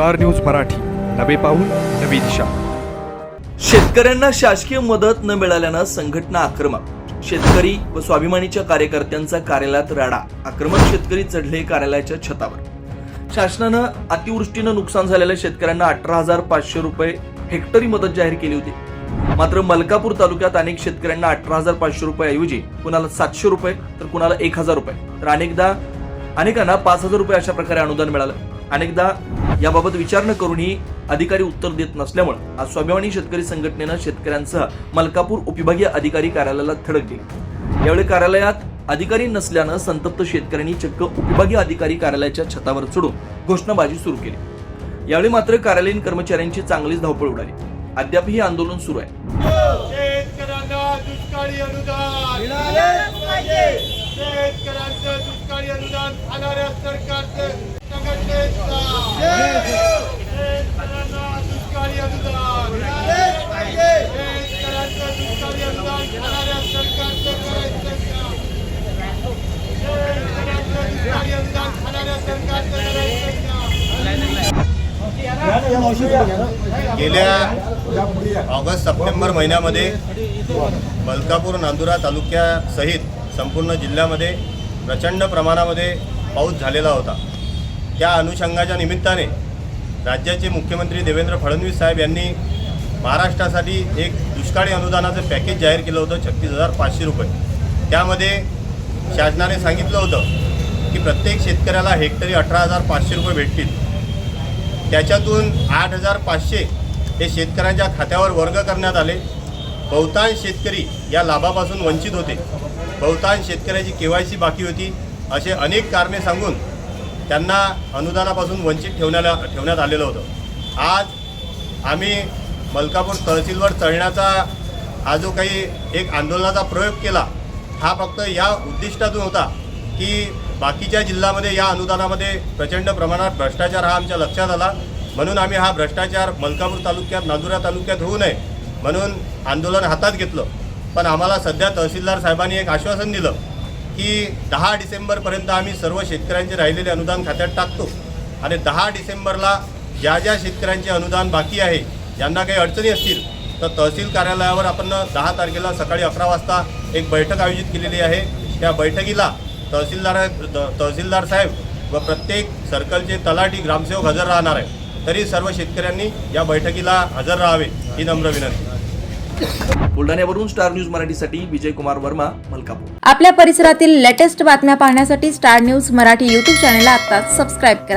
Star news Marathi. नवे पाऊल नवी दिशा. शेतकऱ्यांना शासकीय मदत न मिळाल्यानं संघटना आक्रमक. शेतकरी व स्वाभिमानीच्या कार्यकर्त्यांचा कार्यालयात राडा. आक्रमक शेतकरी चढले कार्यालयाच्या छतावर. शासनानं अतिवृष्टीनं नुकसान झालेल्या शेतकऱ्यांना अठरा हजार पाचशे रुपये हेक्टरी मदत जाहीर केली होती. मात्र मलकापूर तालुक्यात अनेक शेतकऱ्यांना अठरा हजार पाचशे रुपये कुणाला सातशे रुपये तर कुणाला एक हजार रुपये. तर अनेकदा अनेकांना पाच हजार रुपये अशा प्रकारे अनुदान मिळालं. अनेकदा याबाबत विचार न करूनही अधिकारी उत्तर देत नसल्यामुळे आज स्वाभिमानी शेतकरी संघटनेनं शेतकऱ्यांसह मलकापूर उपविभागीय अधिकारी कार्यालयाला धडक दिली. यावेळी कार्यालयात अधिकारी नसल्यानं संतप्त शेतकऱ्यांनी चक्क उपविभागीय अधिकारी कार्यालयाच्या छतावर चढून घोषणाबाजी सुरू केली. यावेळी मात्र कार्यालयीन कर्मचाऱ्यांची चांगलीच धावपळ उडाली. अद्याप ही आंदोलन सुरू आहे शेतकऱ्यांना दुष्काळी अनुदान मिळालेच पाहिजे शेतकऱ्यांचं दुष्काळी अनुदान खाणाऱ्या सरकारचं संघटनेचा शेतकऱ्यांना दुष्काळी अनुदान मिळालेच पाहिजे शेतकऱ्यांचं दुष्काळी अनुदान खाणाऱ्या सरकारचं करायचं काम. शेतकऱ्यांचं दुष्काळी अनुदान खाणाऱ्या सरकारचं करायचं काम. गेल्या ऑगस्ट सप्टेंबर महिन्यामध्ये मलकापूर नांदुरा तालुक्यासहित संपूर्ण जिल्ह्यामध्ये प्रचंड प्रमाणामध्ये पाऊस झालेला होता. त्या अनुषंगाच्या निमित्ताने राज्याचे मुख्यमंत्री देवेंद्र फडणवीस साहेब यांनी महाराष्ट्रासाठी एक दुष्काळी अनुदानाचं पॅकेज जाहीर केलं होतं छत्तीस हजार पाचशे रुपये. त्यामध्ये शासनाने सांगितलं होतं की प्रत्येक शेतकऱ्याला हेक्टरी अठरा हजार पाचशे रुपये भेटतील. त्याच्यातून आठ हजार पाचशे हे शेतकऱ्यांच्या खात्यावर वर्ग करण्यात आले. बहुतांश शेतकरी या लाभापासून वंचित होते. बहुतांश शेतकऱ्याची के वाय सी बाकी होती. असे अनेक कारणे सांगून त्यांना अनुदानापासून वंचित ठेवण्याला ठेवण्यात आलेलं होतं. आज आम्ही मलकापूर तहसीलवर चढण्याचा हा जो काही एक आंदोलनाचा प्रयोग केला हा फक्त या उद्दिष्टातून होता की बाकीच्या जिल्ह्यामध्ये या अनुदानामध्ये प्रचंड प्रमाणात भ्रष्टाचार हा आमच्या लक्षात आला. म्हणून आम्ही हा भ्रष्टाचार मलकापूर तालुक्यात नांदुरा तालुक्यात होऊ नये म्हणून आंदोलन हातात घेतलं. पण आम्हाला सध्या तहसीलदार साहेबांनी एक आश्वासन दिलं की दहा डिसेंबरपर्यंत आम्ही सर्व शेतकऱ्यांचे राहिलेले अनुदान खात्यात टाकतो. आणि दहा डिसेंबरला ज्या ज्या शेतकऱ्यांचे अनुदान बाकी आहे ज्यांना काही अडचणी असतील तर तहसील कार्यालयावर आपण दहा तारखेला सकाळी अकरा वाजता एक बैठक आयोजित केलेली आहे. त्या बैठकीला तहसीलदार तहसीलदार साहेब व प्रत्येक सर्कलचे तलाठी ग्रामसेवक हजर राहणार आहे तरी सर्व शेतकऱ्यांनी या बैठकीला हजर राहावे ही नम्र विनंती. बुलढाण्यावरून स्टार न्यूज मराठीसाठी विजय कुमार वर्मा मलकापूर. आपल्या परिसरातील लेटेस्ट बातम्या पाहण्यासाठी स्टार न्यूज मराठी यूट्यूब चॅनलला आता सबस्क्राईब करा.